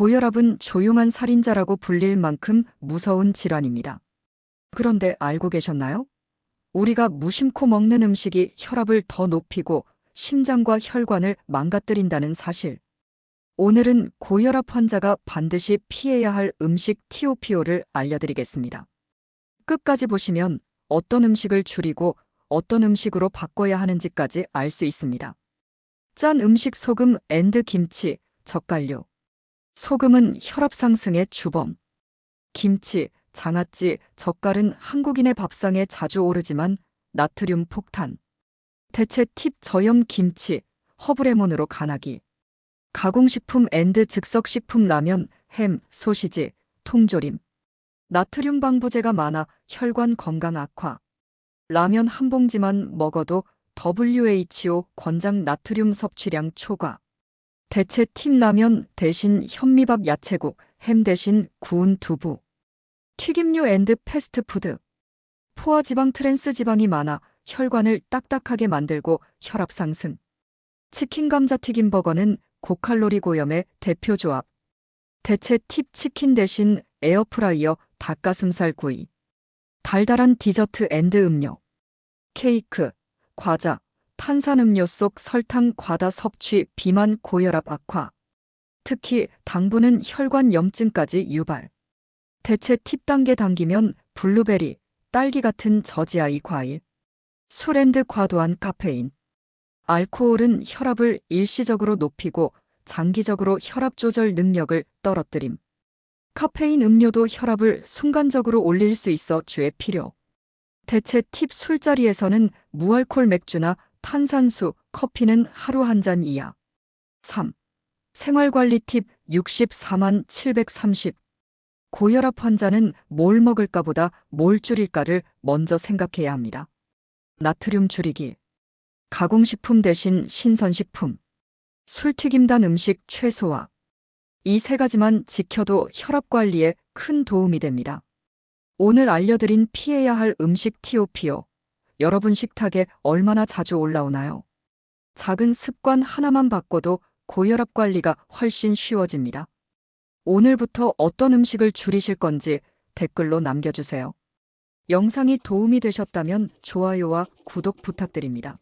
고혈압은 조용한 살인자라고 불릴 만큼 무서운 질환입니다. 그런데 알고 계셨나요? 우리가 무심코 먹는 음식이 혈압을 더 높이고 심장과 혈관을 망가뜨린다는 사실. 오늘은 고혈압 환자가 반드시 피해야 할 음식 TOPO를 알려드리겠습니다. 끝까지 보시면 어떤 음식을 줄이고 어떤 음식으로 바꿔야 하는지까지 알 수 있습니다. 짠 음식 소금 앤드 김치, 젓갈류. 소금은 혈압 상승의 주범. 김치, 장아찌, 젓갈은 한국인의 밥상에 자주 오르지만 나트륨 폭탄. 대체 팁 저염 김치, 허브레몬으로 간하기. 가공식품 앤드 즉석식품 라면, 햄, 소시지, 통조림. 나트륨 방부제가 많아 혈관 건강 악화. 라면 한 봉지만 먹어도 WHO 권장 나트륨 섭취량 초과. 대체 팁 라면 대신 현미밥 야채국, 햄 대신 구운 두부. 튀김류 앤드 패스트푸드. 포화 지방 트랜스 지방이 많아 혈관을 딱딱하게 만들고 혈압 상승. 치킨 감자 튀김 버거는 고칼로리 고염의 대표 조합. 대체 팁 치킨 대신 에어프라이어 닭가슴살 구이. 달달한 디저트 앤드 음료. 케이크, 과자, 탄산음료 속 설탕 과다 섭취 비만 고혈압 악화. 특히 당분은 혈관 염증까지 유발. 대체 팁 단계 당기면 블루베리, 딸기 같은 저지아이 과일. 술앤드 과도한 카페인. 알코올은 혈압을 일시적으로 높이고 장기적으로 혈압 조절 능력을 떨어뜨림. 카페인 음료도 혈압을 순간적으로 올릴 수 있어 주의 필요. 대체 팁 술자리에서는 무알콜 맥주나 탄산수, 커피는 하루 한 잔 이하. 3. 생활관리 팁 64만 730. 고혈압 환자는 뭘 먹을까 보다 뭘 줄일까를 먼저 생각해야 합니다. 나트륨 줄이기. 가공식품 대신 신선식품. 술튀김단 음식 최소화. 이 세 가지만 지켜도 혈압 관리에 큰 도움이 됩니다. 오늘 알려드린 피해야 할 음식 TOPO. 여러분 식탁에 얼마나 자주 올라오나요? 작은 습관 하나만 바꿔도 고혈압 관리가 훨씬 쉬워집니다. 오늘부터 어떤 음식을 줄이실 건지 댓글로 남겨주세요. 영상이 도움이 되셨다면 좋아요와 구독 부탁드립니다.